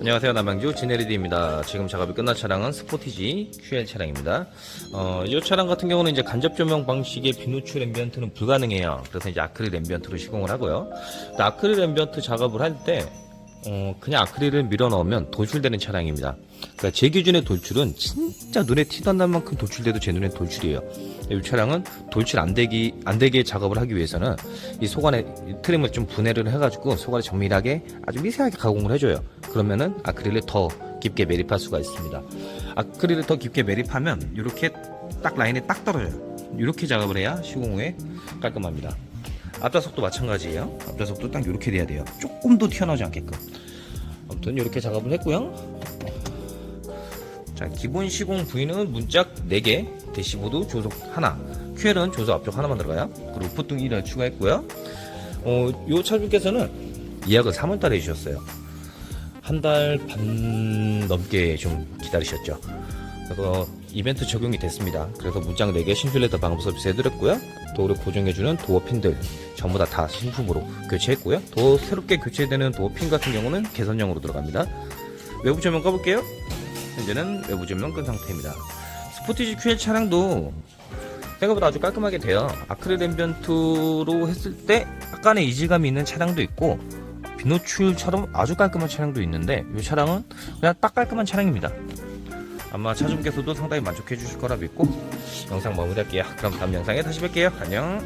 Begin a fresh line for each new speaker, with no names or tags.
안녕하세요 남양주. 진에리드입니다. 지금 작업이 끝난 차량은 스포티지 QL 차량입니다. 어, 이 차량 같은 경우는 이제 간접 조명 방식의 비노출 앰비언트는 불가능해요. 그래서 이제 아크릴 앰비언트로 시공을 하고요. 아크릴 앰비언트 작업을 할때 어, 그냥 아크릴을 밀어 넣으면 돌출되는 차량입니다 그러니까 제 기준의 돌출은 진짜 눈에 날 만큼 돌출돼도 제 눈엔 돌출이에요 이 차량은 돌출 안 되기 안 되게 작업을 하기 위해서는 이 속안에 이 트림을 좀 분해를 해가지고 속안에 정밀하게 아주 미세하게 가공을 해줘요. 그러면은 아크릴을 더 깊게 매립할 수가 있습니다. 아크릴을 더 깊게 매립하면 이렇게 딱 라인에 딱 떨어져요. 이렇게 작업을 해야 시공 후에 깔끔합니다. 앞좌석도 마찬가지예요. 앞좌석도 딱 이렇게 돼야 돼요. 조금 더 튀어나오지 않게끔. 아무튼 이렇게 작업을 했고요. 자, 기본 시공 부위는 문짝 4개, 대시보드 조속 하나, QL은 조속 앞쪽 하나만 들어가요. 그리고 부등 1을 추가했고요. 어, 요 차주께서는 예약을 3월달에 해주셨어요. 한 달 반 넘게 좀 기다리셨죠. 그래서 이벤트 적용이 됐습니다. 그래서 문짝 4개 신술레터 방음 서비스 해드렸고요. 도어를 고정해주는 도어 핀들 전부 다 다 신품으로 교체했고요. 더 새롭게 교체되는 도어 핀 같은 경우는 개선형으로 들어갑니다. 외부 조명 꺼볼게요. 현재는 외부 조명 끈 상태입니다. 스포티지 QL 차량도 생각보다 아주 깔끔하게 돼요. 아크릴 앰비언트로 했을 때 약간의 이질감이 있는 차량도 있고 비노출처럼 아주 깔끔한 차량도 있는데 이 차량은 그냥 딱 깔끔한 차량입니다. 아마 차주분께서도 상당히 만족해 주실 거라 믿고 영상 마무리할게요. 그럼 다음 영상에 다시 뵐게요. 안녕.